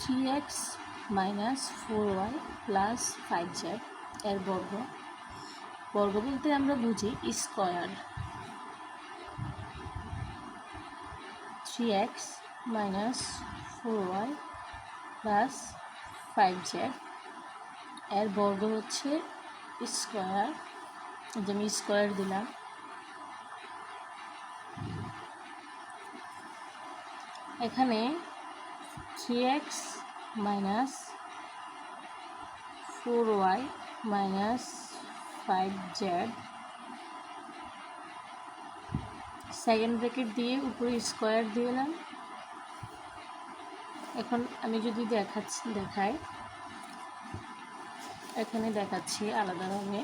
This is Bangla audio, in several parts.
Three x minus four y plus five z এর বর্গ। বর্গ বলতে আমরা বুঝি square three x minus four y plus five z এর বর্গ হচ্ছে স্কোয়ার যে আমি স্কোয়ার দিলাম। এখানে three x minus four y minus five z second bracket দিয়ে উপরে স্কোয়ার দিলাম এখন আমি যদি দেখাচ্ছি, দেখাই। এখানে দেখাচ্ছি আলাদা রঙে।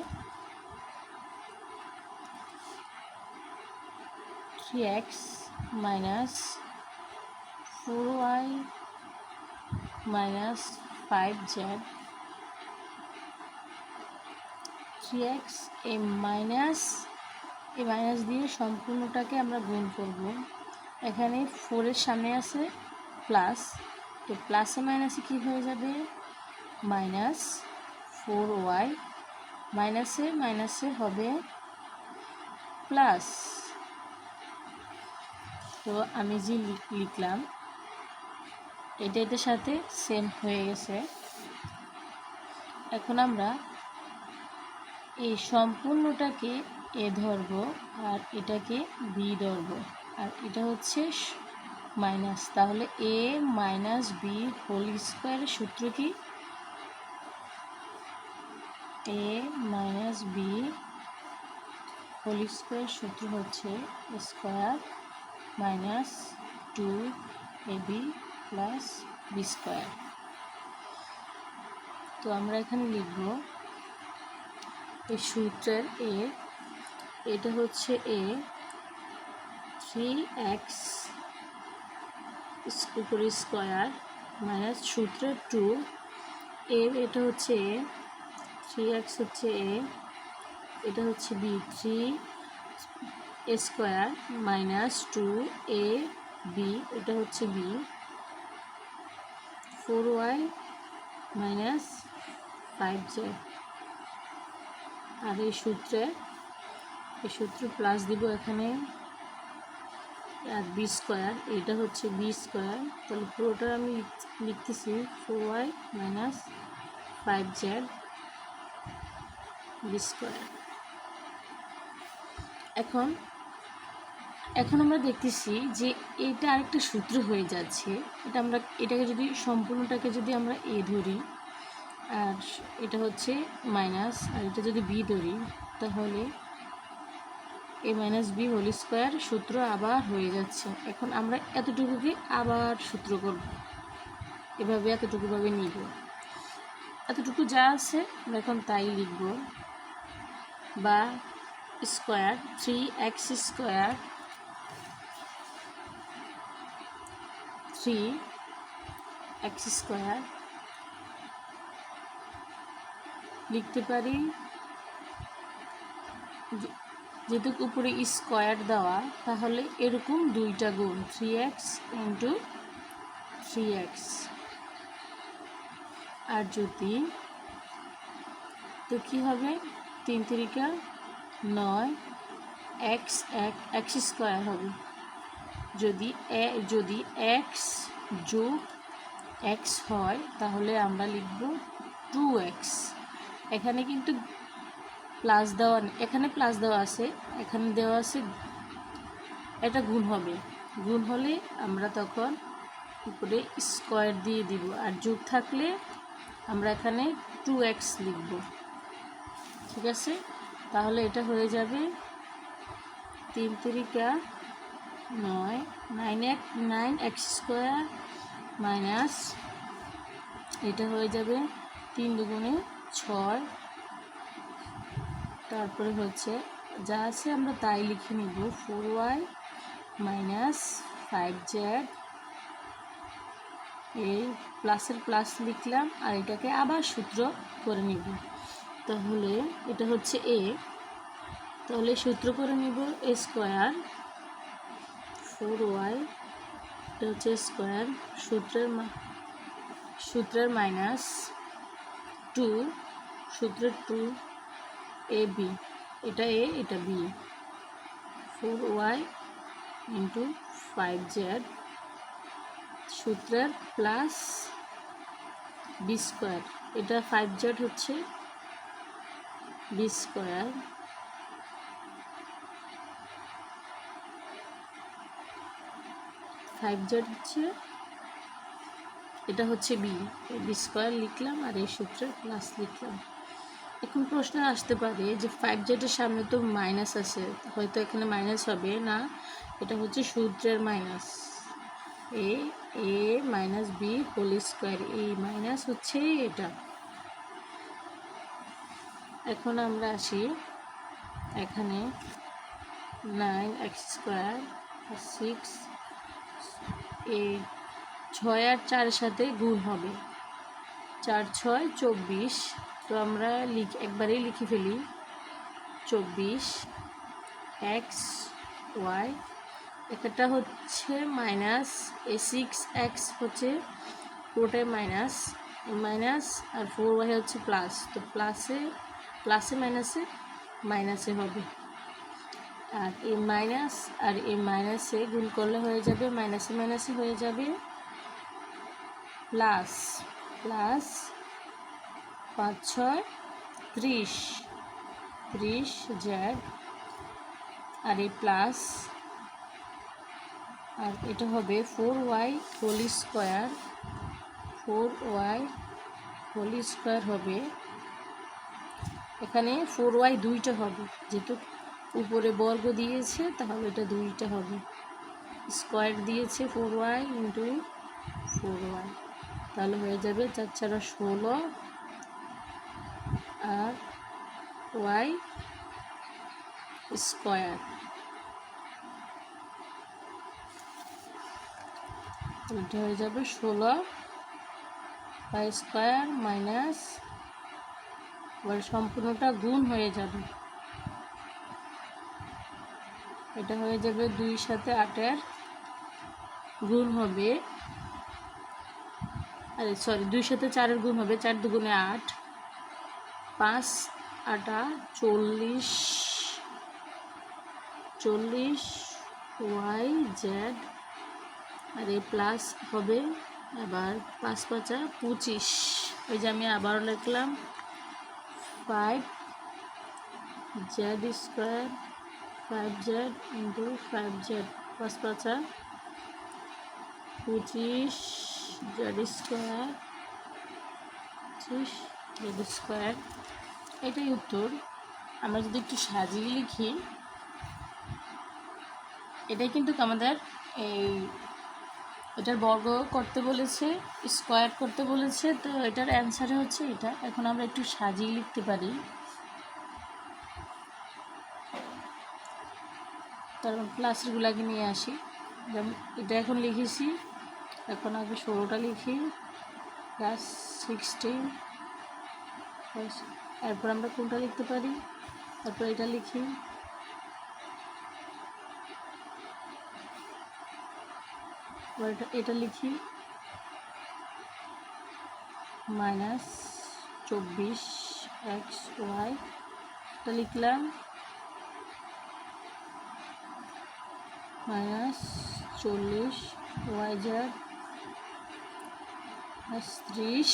Three x minus four y minus five z three x এই মাইনাস এই মাইনাস দিয়ে সম্পূর্ণটাকে আমরা গুণ করব। এখানে ফোরের সামনে আছে প্লাস তো প্লাসে মাইনাসে কী হয়ে যাবে? মাইনাস ফোর ওয়াই মাইনাসে মাইনাসে হবে প্লাস তো আমি যে লিখলাম এটা এটার সাথে সেম হয়ে গেছে। এখন আমরা এই সম্পূর্ণটাকে এ ধরব আর এটাকে বি ধরব। আর এটা হচ্ছে মাইনাস তাহলে এ মাইনাস বি হোল স্কোয়ারের সূত্র কি? A minus b whole square সূত্র হচ্ছে square minus two a b plus b square তো আমরা এখানে লিখব, এই সূত্রের এ এটা হচ্ছে এ থ্রি এক্স উপরে স্কোয়ার মাইনাস সূত্রের টু এর এটা হচ্ছে এ থ্রি এক্স হচ্ছে এ এটা হচ্ছে b three square minus two a b এটা হচ্ছে b four y minus five z আর এই সূত্রে, এই সূত্র প্লাস দিব এখানে আর বি স্কোয়ার এটা হচ্ছে বি স্কোয়ার। তাহলে পুরোটা আমি লিখতেছি four y minus five z b square. এখন এখন আমরা দেখতেছি যে এটা আরেকটা সূত্র হয়ে যাচ্ছে। এটা আমরা, এটাকে যদি সম্পূর্ণটাকে যদি আমরা এ ধরি, আর এটা হচ্ছে মাইনাস, আর এটা যদি বি ধরি, তাহলে a minus b whole square সূত্র আবার হয়ে যাচ্ছে। এখন আমরা এতটুকুকে আবার সূত্র করব। এভাবে এতটুকুভাবে নিব। এতটুকু যা আছে আমরা এখন তাই লিখব। বা square three x square three x square লিখতে পারি? যেহেতু উপরে স্কোয়ার দেওয়া, তাহলে এরকম দুইটা গুণ three x into three x আর যদি তো কী হবে? তিন তিরিকা নয় এক্স এক এক্স স্কোয়ার হবে। যদি যদি এক্স যোগ এক্স হয়, তাহলে আমরা লিখব টু এক্স এখানে কিন্তু প্লাস দেওয়া এখানে প্লাস দেওয়া আছে, এখানে দেওয়া আছে, এটা গুণ হবে। গুণ হলে আমরা তখন উপরে স্কোয়ার দিয়ে দিব। আর যোগ থাকলে আমরা এখানে টু এক্স লিখব। ঠিক আছে? তাহলে এটা হয়ে যাবে তিন তিরিকা নয় নাইন এক নাইন এক্স স্কোয়ার মাইনাস এটা হয়ে যাবে তিন দুগুণে ছয়। তারপরে হচ্ছে, যা আছে আমরা তাই লিখে নিব four y minus five z এই প্লাসের প্লাস লিখলাম, আর এটাকে আবার সূত্র করে নিব। তাহলে এটা হচ্ছে এ তাহলে সূত্র করে নিব এ স্কোয়ার ফোর ওয়াই এটা হচ্ছে স্কোয়ার সূত্রের সূত্রের মাইনাস টু সূত্রের টু এ বি এটা এ এটা b four y into five z সূত্রের প্লাস বি স্কোয়ার এটা ফাইভ জেড হচ্ছে বি স্কোয়ার ফাইভ জেড হচ্ছে এটা হচ্ছে বি বি স্কোয়ার লিখলাম আর এই সূত্রে প্লাস লিখলাম। এখন প্রশ্ন আসতে পারে যে ফাইভ জেডের সামনে তো মাইনাস আছে, হয়তো এখানে মাইনাস হবে না, এটা হচ্ছে সূত্রের minus a a minus b whole square এই মাইনাস হচ্ছে এটা। এখন আমরা আসি এখানে নাইন এক্স স্কোয়ার সিক্স এই ছয় আর চারের সাথে গুণ হবে। চার, ছয়, চব্বিশ। তো আমরা লিখ একবারেই লিখে ফেলি। চব্বিশ এক্স ওয়াই একটা হচ্ছে মাইনাস এ সিক্স এক্স হচ্ছে পুরোটাই মাইনাস মাইনাস আর ফোর ওয়াই হচ্ছে প্লাস তো প্লাসে প্লাসে মাইনাসে মাইনাসে হবে। আর এই মাইনাস, আর এই মাইনাসে গুণ করলে হয়ে যাবে, মাইনাসে মাইনাসে হয়ে যাবে। প্লাস প্লাস পাঁচ, ছয়, ত্রিশ। ত্রিশ জ্যাড। আর এই প্লাস, আর এটা হবে four y whole square, four y whole square হবে। এখানে ফোর ওয়াই দুইটা হবে, যেহেতু উপরে বর্গ দিয়েছে, তাহলে এটা দুইটা হবে। স্কোয়ার দিয়েছে four y into four y তাহলে হয়ে যাবে চার চারা ষোলো আর ওয়াই স্কোয়ার। এটা হয়ে যাবে ষোলো ওয়াই স্কোয়ার মাইনাস, এবার সম্পূর্ণটা গুণ হয়ে যাবে। এটা হয়ে যাবে দুই সাথে আটের গুণ হবে। আরে সরি দুই সাথে চারের গুণ হবে, চার দুগুণে আট। পাঁচ, আটা চল্লিশ চল্লিশ, ওয়াই, জেড। আর এই প্লাস হবে আবার পাঁচ, পাঁচা পঁচিশ। ওই যে আমি আবারও লিখলাম, five z square five z into five z পাঁচ পাঁচা পঁচিশ জেড স্কোয়ার, পঁচিশ জেড স্কোয়ার। এটাই উত্তর। আমরা যদি একটু সাজিয়ে লিখি, এটাই কিন্তু আমাদের এই এটার বর্গ করতে বলেছে, স্কোয়ার করতে বলেছে, তো এটার অ্যান্সারে হচ্ছে এটা। এখন আমরা একটু সাজিয়ে লিখতে পারি। তারপর প্লাসেরগুলাকে নিয়ে আসি। যেমন এটা এখন লিখেছি, এখন আগে ষোলোটা লিখি প্লাস সিক্সটিন এরপর আমরা কোনটা লিখতে পারি? তারপর এটা লিখি। এটা এটা লিখি। মাইনাস চব্বিশ এক্স ওয়াই এটা লিখলাম। মাইনাস চল্লিশ ওয়াই জেড ত্রিশ।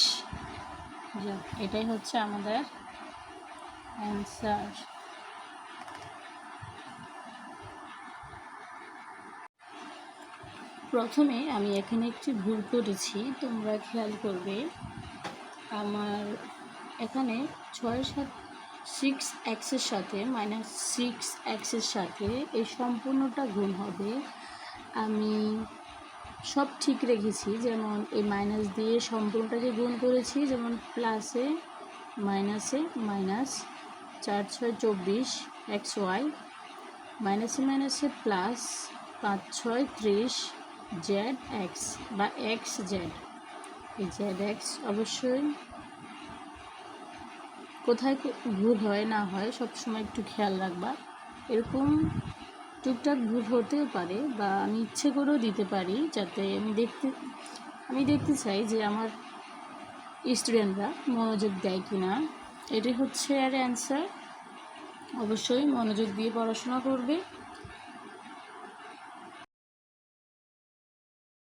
এটাই হচ্ছে আমাদের অ্যান্সার। প্রথমে আমি এখানে একটি ভুল করেছি, তোমরা খেয়াল করবে। আমার এখানে ছয় সাত সিক্স এক্সের সাথে মাইনাস সিক্স এক্সের সাথে এই সম্পূর্ণটা গুণ হবে। আমি সব ঠিক রেখেছি, যেমন এই মাইনাস দিয়ে সম্পূর্ণটাকে গুণ করেছি, যেমন প্লাসে মাইনাসে মাইনাস চার ছয় চব্বিশ এক্স ওয়াই মাইনাসে মাইনাসে প্লাস পাঁচ ছয় ত্রিশ জেড এক্স বা এক্স জেড এই জেড এক্স অবশ্যই কোথায় ভুল হয়, না হয়, সব সময় একটু খেয়াল রাখবা। এরকম টুকটাক ভুল হতেও পারে বা আমি ইচ্ছে করেও দিতে পারি যাতে আমি দেখতে আমি দেখতে চাই যে আমার স্টুডেন্টরা মনোযোগ দেয় কি না এটি হচ্ছে আর অ্যান্সার অবশ্যই মনোযোগ দিয়ে পড়াশোনা করবে।